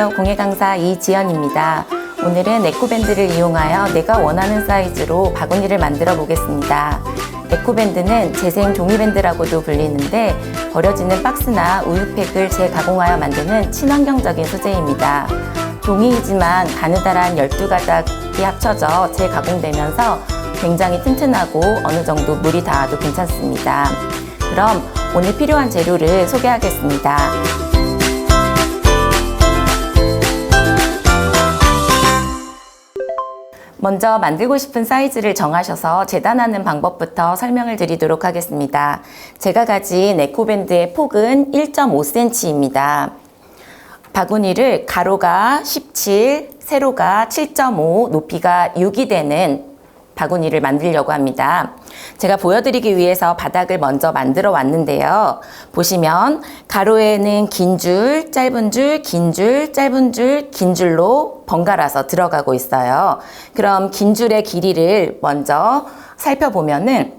안녕하세요. 공예 강사 이지연입니다. 오늘은 에코밴드를 이용하여 내가 원하는 사이즈로 바구니를 만들어 보겠습니다. 에코밴드는 재생 종이밴드라고도 불리는데 버려지는 박스나 우유팩을 재가공하여 만드는 친환경적인 소재입니다. 종이이지만 가느다란 12가닥이 합쳐져 재가공되면서 굉장히 튼튼하고 어느 정도 물이 닿아도 괜찮습니다. 그럼 오늘 필요한 재료를 소개하겠습니다. 먼저 만들고 싶은 사이즈를 정하셔서 재단하는 방법부터 설명을 드리도록 하겠습니다. 제가 가진 에코밴드의 폭은 1.5cm입니다. 바구니를 가로가 17, 세로가 7.5, 높이가 6이 되는 바구니를 만들려고 합니다. 제가 보여드리기 위해서 바닥을 먼저 만들어 왔는데요. 보시면 가로에는 긴 줄, 짧은 줄, 긴 줄, 짧은 줄, 긴 줄로 번갈아서 들어가고 있어요. 그럼 긴 줄의 길이를 먼저 살펴보면은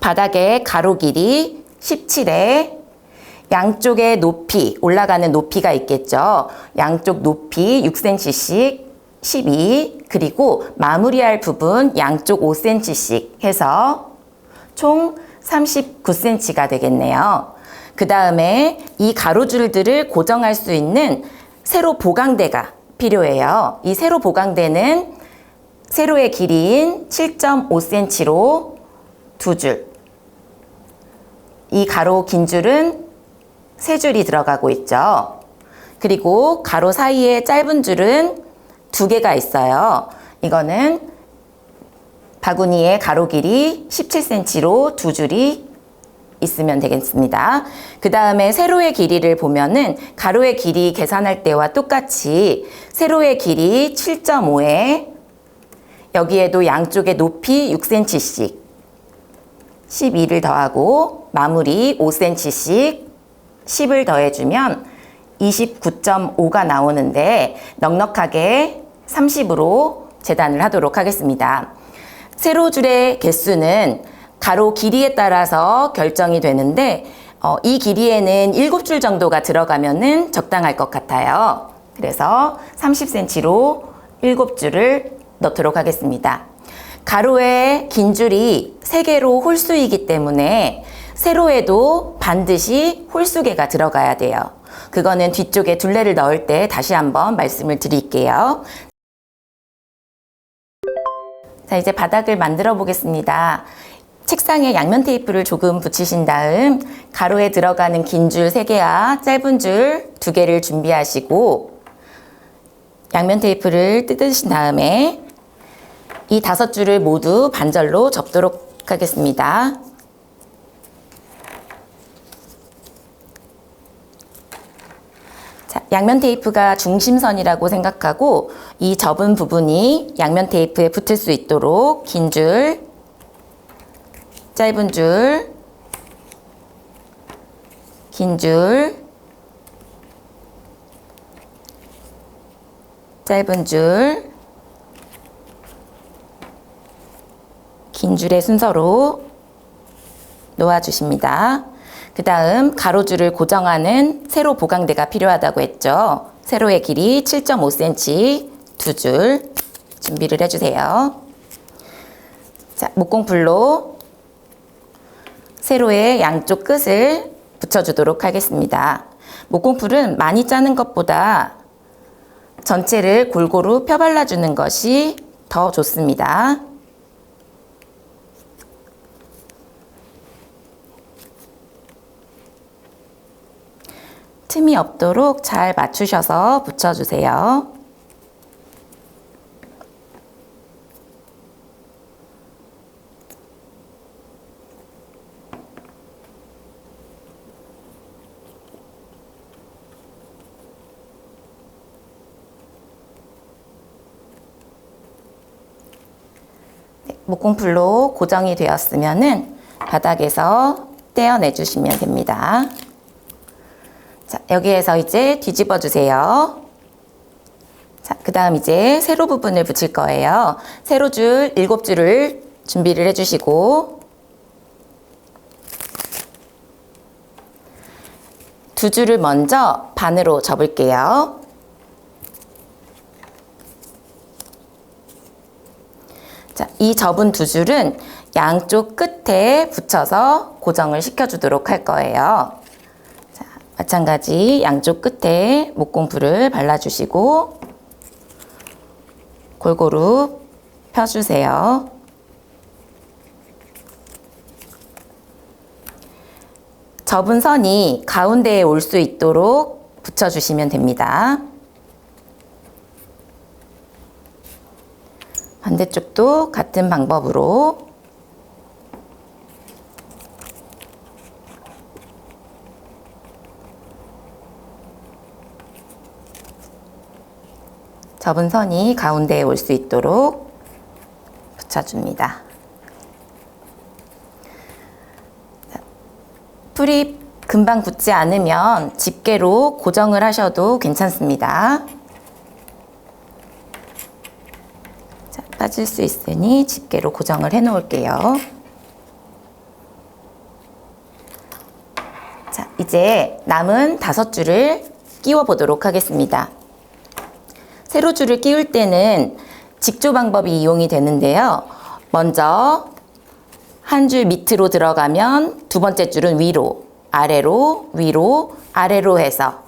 바닥의 가로 길이 17에 양쪽의 높이, 올라가는 높이가 있겠죠. 양쪽 높이 6cm씩 12, 그리고 마무리할 부분 양쪽 5cm씩 해서 총 39cm가 되겠네요. 그 다음에 이 가로줄들을 고정할 수 있는 세로 보강대가 필요해요. 이 세로 보강대는 세로의 길이인 7.5cm로 두 줄. 이 가로 긴 줄은 세 줄이 들어가고 있죠. 그리고 가로 사이에 짧은 줄은 두 개가 있어요. 이거는 바구니의 가로 길이 17cm로 두 줄이 있으면 되겠습니다. 그 다음에 세로의 길이를 보면은 가로의 길이 계산할 때와 똑같이 세로의 길이 7.5에 여기에도 양쪽의 높이 6cm씩 12를 더하고 마무리 5cm씩 10을 더해주면 29.5가 나오는데 넉넉하게 30으로 재단을 하도록 하겠습니다. 세로줄의 개수는 가로 길이에 따라서 결정이 되는데 어, 이 길이에는 7줄 정도가 들어가면 적당할 것 같아요. 그래서 30cm로 7줄을 넣도록 하겠습니다. 가로의 긴 줄이 3개로 홀수이기 때문에 세로에도 반드시 홀수개가 들어가야 돼요. 그거는 뒤쪽에 둘레를 넣을 때 다시 한번 말씀을 드릴게요. 자, 이제 바닥을 만들어 보겠습니다. 책상에 양면 테이프를 조금 붙이신 다음 가로에 들어가는 긴 줄 3개와 짧은 줄 2개를 준비하시고 양면 테이프를 뜯으신 다음에 이 다섯 줄을 모두 반절로 접도록 하겠습니다. 양면 테이프가 중심선이라고 생각하고 이 접은 부분이 양면 테이프에 붙을 수 있도록 긴 줄, 짧은 줄, 긴 줄, 짧은 줄, 긴 줄의 순서로 놓아주십니다. 그 다음 가로줄을 고정하는 세로 보강대가 필요하다고 했죠. 세로의 길이 7.5cm 두 줄 준비를 해주세요. 자, 목공풀로 세로의 양쪽 끝을 붙여주도록 하겠습니다. 목공풀은 많이 짜는 것보다 전체를 골고루 펴발라주는 것이 더 좋습니다. 틈이 없도록 잘 맞추셔서 붙여주세요. 네, 목공풀로 고정이 되었으면은 바닥에서 떼어내 주시면 됩니다. 자, 여기에서 이제 뒤집어 주세요. 자, 그 다음 이제 세로 부분을 붙일 거예요. 세로 줄 7줄을 준비를 해주시고 두 줄을 먼저 반으로 접을게요. 자, 이 접은 두 줄은 양쪽 끝에 붙여서 고정을 시켜주도록 할 거예요. 자, 마찬가지 양쪽 끝에 목공풀을 발라주시고 골고루 펴주세요. 접은 선이 가운데에 올 수 있도록 붙여주시면 됩니다. 반대쪽도 같은 방법으로 접은 선이 가운데에 올 수 있도록 붙여줍니다. 풀이 금방 굳지 않으면 집게로 고정을 하셔도 괜찮습니다. 자, 빠질 수 있으니 집게로 고정을 해 놓을게요. 자, 이제 남은 다섯 줄을 끼워 보도록 하겠습니다. 세로줄을 끼울 때는 직조 방법이 이용이 되는데요. 먼저 한 줄 밑으로 들어가면 두 번째 줄은 위로, 아래로, 위로, 아래로 해서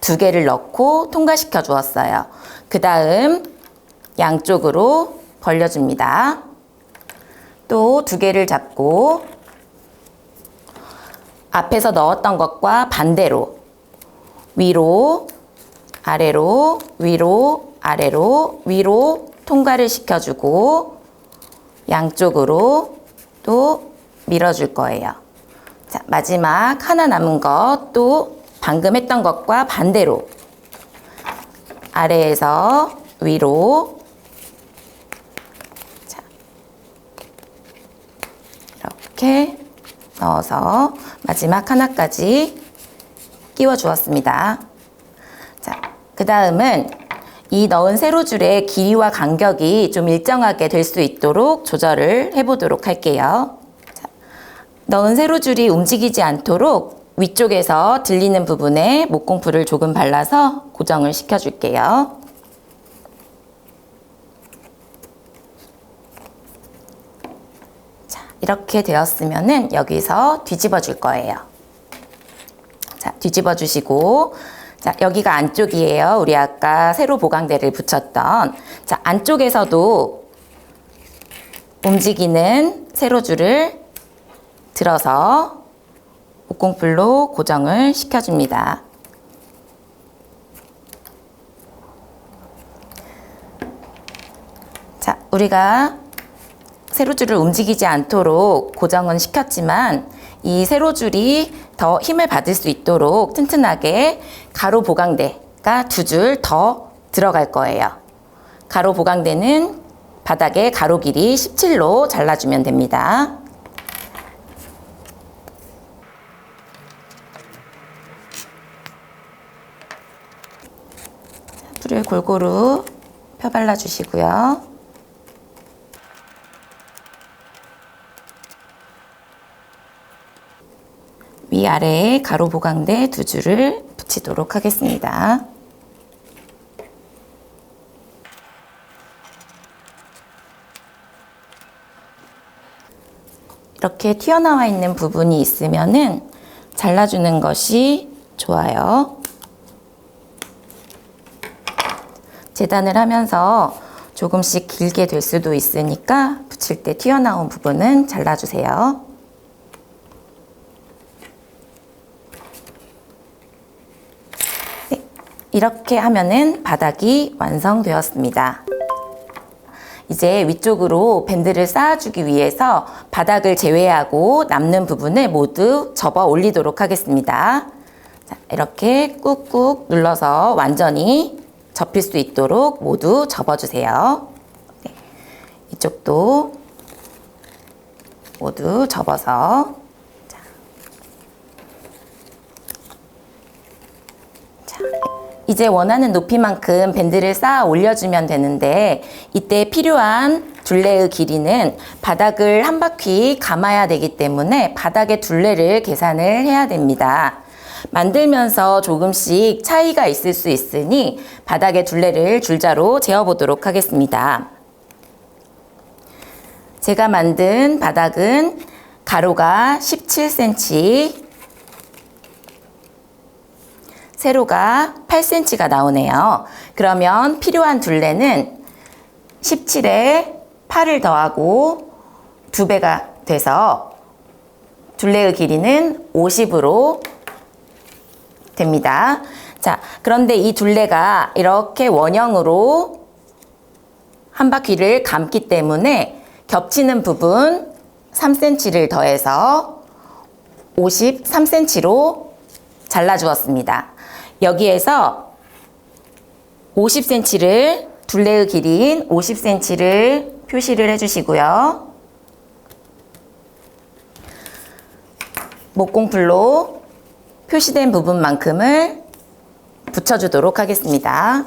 두 개를 넣고 통과시켜 주었어요. 그 다음 양쪽으로 벌려줍니다. 또 두 개를 잡고 앞에서 넣었던 것과 반대로 위로, 아래로, 위로, 아래로, 위로 통과를 시켜주고 양쪽으로 또 밀어줄 거예요. 자, 마지막 하나 남은 것 또 방금 했던 것과 반대로 아래에서 위로 자, 이렇게 넣어서 마지막 하나까지 끼워 주었습니다. 자, 그 다음은 이 넣은 세로줄의 길이와 간격이 좀 일정하게 될 수 있도록 조절을 해보도록 할게요. 자, 넣은 세로줄이 움직이지 않도록 위쪽에서 들리는 부분에 목공풀을 조금 발라서 고정을 시켜줄게요. 자, 이렇게 되었으면은 여기서 뒤집어 줄 거예요. 자, 뒤집어 주시고 자, 여기가 안쪽이에요. 우리 아까 세로 보강대를 붙였던. 자, 안쪽에서도 움직이는 세로줄을 들어서 목공풀로 고정을 시켜줍니다. 자, 우리가 세로줄을 움직이지 않도록 고정은 시켰지만 이 세로줄이 더 힘을 받을 수 있도록 튼튼하게 가로 보강대가 두 줄 더 들어갈 거예요. 가로 보강대는 바닥에 가로 길이 17로 잘라주면 됩니다. 풀을 골고루 펴발라 주시고요. 위아래에 가로 보강대 두 줄을 붙이도록 하겠습니다. 이렇게 튀어나와 있는 부분이 있으면은 잘라주는 것이 좋아요. 재단을 하면서 조금씩 길게 될 수도 있으니까 붙일 때 튀어나온 부분은 잘라주세요. 이렇게 하면은 바닥이 완성되었습니다. 이제 위쪽으로 밴드를 쌓아주기 위해서 바닥을 제외하고 남는 부분을 모두 접어 올리도록 하겠습니다. 자, 이렇게 꾹꾹 눌러서 완전히 접힐 수 있도록 모두 접어주세요. 네, 이쪽도 모두 접어서 자. 자, 이제 원하는 높이만큼 밴드를 쌓아 올려주면 되는데 이때 필요한 둘레의 길이는 바닥을 한 바퀴 감아야 되기 때문에 바닥의 둘레를 계산을 해야 됩니다. 만들면서 조금씩 차이가 있을 수 있으니 바닥의 둘레를 줄자로 재어보도록 하겠습니다. 제가 만든 바닥은 가로가 17cm, 세로가 8cm가 나오네요. 그러면 필요한 둘레는 17에 8을 더하고 2배가 돼서 둘레의 길이는 50으로 됩니다. 자, 그런데 이 둘레가 이렇게 원형으로 한 바퀴를 감기 때문에 겹치는 부분 3cm를 더해서 53cm로 잘라주었습니다. 여기에서 50cm를 둘레의 길이인 50cm를 표시를 해주시고요. 목공풀로 표시된 부분만큼을 붙여주도록 하겠습니다.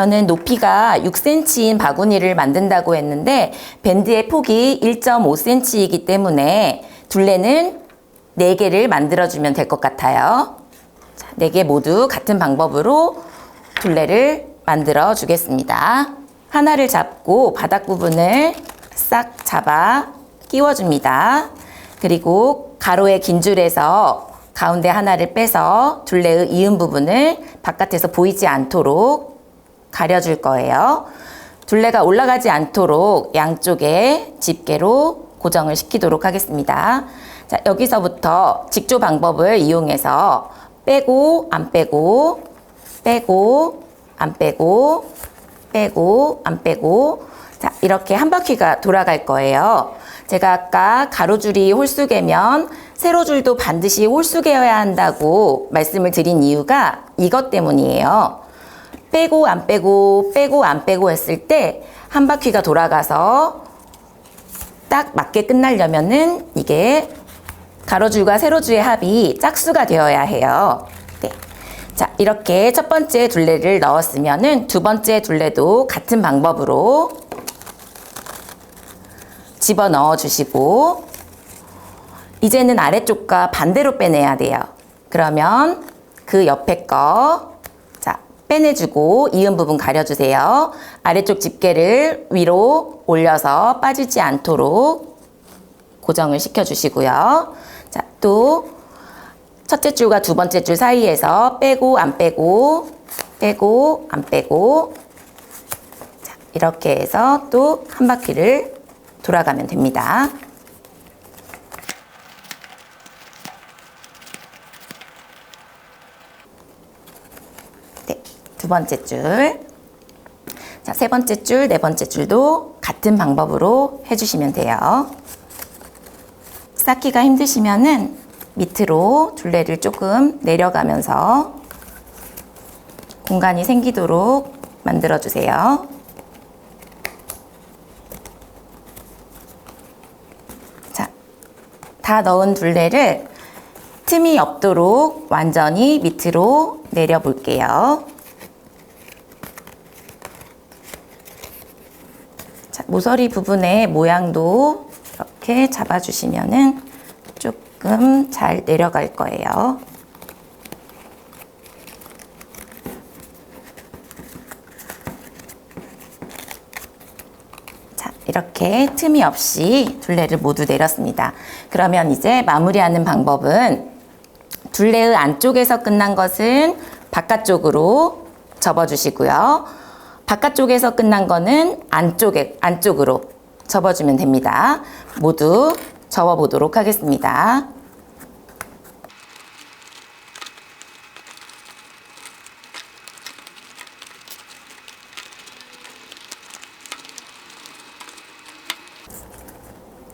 저는 높이가 6cm인 바구니를 만든다고 했는데 밴드의 폭이 1.5cm이기 때문에 둘레는 4개를 만들어주면 될 것 같아요. 자, 4개 모두 같은 방법으로 둘레를 만들어 주겠습니다. 하나를 잡고 바닥 부분을 싹 잡아 끼워줍니다. 그리고 가로의 긴 줄에서 가운데 하나를 빼서 둘레의 이음 부분을 바깥에서 보이지 않도록 가려줄 거예요. 둘레가 올라가지 않도록 양쪽에 집게로 고정을 시키도록 하겠습니다. 자, 여기서부터 직조 방법을 이용해서 빼고, 안 빼고, 빼고, 안 빼고, 빼고, 안 빼고. 자, 이렇게 한 바퀴가 돌아갈 거예요. 제가 아까 가로줄이 홀수개면 세로줄도 반드시 홀수개여야 한다고 말씀을 드린 이유가 이것 때문이에요. 빼고 안 빼고 빼고 안 빼고 했을 때 한 바퀴가 돌아가서 딱 맞게 끝나려면은 이게 가로줄과 세로줄의 합이 짝수가 되어야 해요. 네. 자, 이렇게 첫 번째 둘레를 넣었으면은 두 번째 둘레도 같은 방법으로 집어 넣어 주시고 이제는 아래쪽과 반대로 빼내야 돼요. 그러면 그 옆에 거 자, 빼내주고 이은 부분 가려주세요. 아래쪽 집게를 위로 올려서 빠지지 않도록 고정을 시켜주시고요. 자, 또 첫째 줄과 두 번째 줄 사이에서 빼고 안 빼고 빼고 안 빼고 자, 이렇게 해서 또 한 바퀴를 돌아가면 됩니다. 두 번째 줄. 자, 세 번째 줄, 네 번째 줄도 같은 방법으로 해주시면 돼요. 쌓기가 힘드시면은 밑으로 둘레를 조금 내려가면서 공간이 생기도록 만들어 주세요. 자, 다 넣은 둘레를 틈이 없도록 완전히 밑으로 내려 볼게요. 모서리 부분의 모양도 이렇게 잡아주시면은 조금 잘 내려갈 거예요. 자, 이렇게 틈이 없이 둘레를 모두 내렸습니다. 그러면 이제 마무리하는 방법은 둘레의 안쪽에서 끝난 것은 바깥쪽으로 접어주시고요. 바깥쪽에서 끝난 거는 안쪽에, 안쪽으로 접어주면 됩니다. 모두 접어보도록 하겠습니다.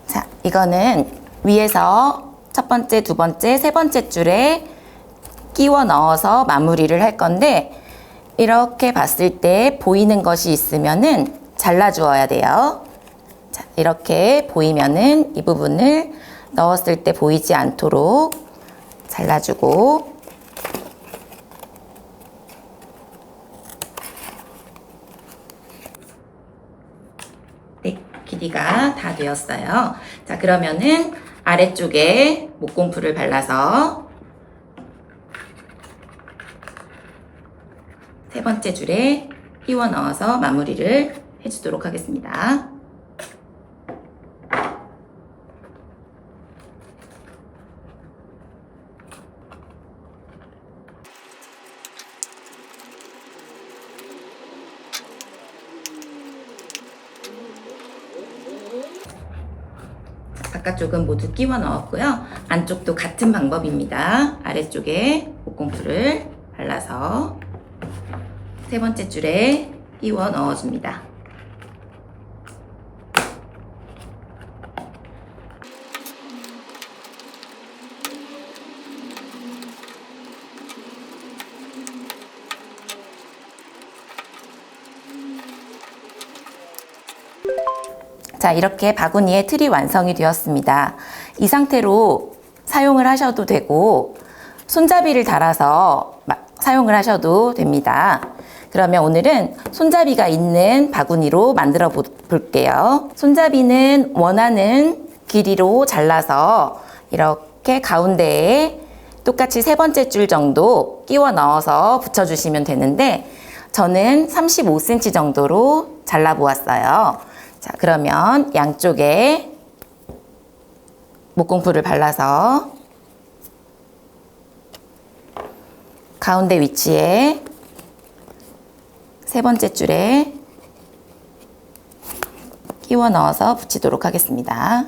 자, 이거는 위에서 첫 번째, 두 번째, 세 번째 줄에 끼워 넣어서 마무리를 할 건데 이렇게 봤을 때 보이는 것이 있으면은 잘라 주어야 돼요. 자, 이렇게 보이면은 이 부분을 넣었을 때 보이지 않도록 잘라주고 네, 길이가 다 되었어요. 자, 그러면은 아래쪽에 목공풀을 발라서 세 번째 줄에 끼워 넣어서 마무리를 해주도록 하겠습니다. 바깥쪽은 모두 끼워 넣었고요. 안쪽도 같은 방법입니다. 아래쪽에 목공풀을 발라서 세 번째 줄에 끼워 넣어줍니다. 자, 이렇게 바구니의 틀이 완성이 되었습니다. 이 상태로 사용을 하셔도 되고, 손잡이를 달아서 마- 사용을 하셔도 됩니다. 그러면 오늘은 손잡이가 있는 바구니로 만들어 보- 볼게요. 손잡이는 원하는 길이로 잘라서 이렇게 가운데에 똑같이 세 번째 줄 정도 끼워 넣어서 붙여주시면 되는데, 저는 35cm 정도로 잘라 보았어요. 자, 그러면 양쪽에 목공풀을 발라서 가운데 위치에 세 번째 줄에 끼워 넣어서 붙이도록 하겠습니다.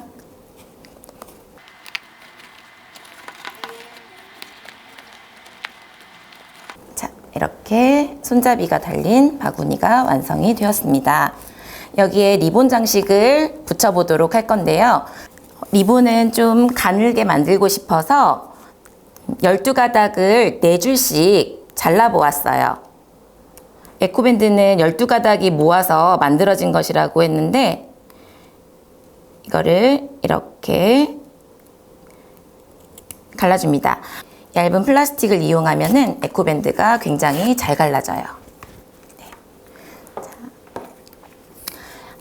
자, 이렇게 손잡이가 달린 바구니가 완성이 되었습니다. 여기에 리본 장식을 붙여보도록 할 건데요. 리본은 좀 가늘게 만들고 싶어서 12가닥을 4줄씩 잘라보았어요. 에코밴드는 12가닥이 모아서 만들어진 것이라고 했는데 이거를 이렇게 갈라줍니다. 얇은 플라스틱을 이용하면 에코밴드가 굉장히 잘 갈라져요. 네. 자,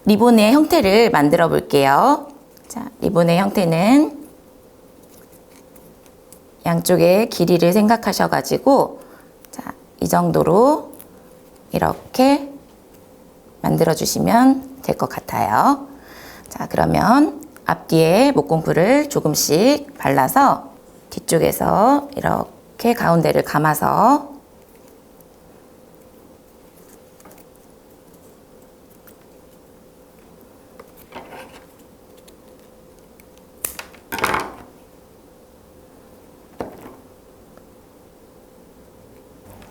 리본의 형태를 만들어 볼게요. 자, 리본의 형태는 양쪽의 길이를 생각하셔가지고 자, 이 정도로 이렇게 만들어 주시면 될 것 같아요. 자, 그러면 앞뒤에 목공풀을 조금씩 발라서 뒤쪽에서 이렇게 가운데를 감아서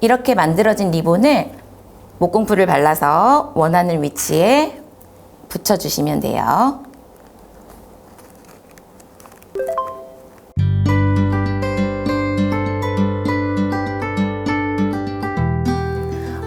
이렇게 만들어진 리본을 목공풀을 발라서 원하는 위치에 붙여주시면 돼요.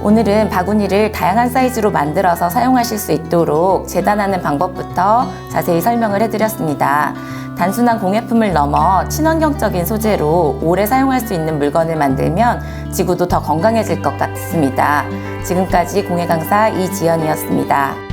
오늘은 바구니를 다양한 사이즈로 만들어서 사용하실 수 있도록 재단하는 방법부터 자세히 설명을 해드렸습니다. 단순한 공예품을 넘어 친환경적인 소재로 오래 사용할 수 있는 물건을 만들면 지구도 더 건강해질 것 같습니다. 지금까지 공예 강사 이지연이었습니다.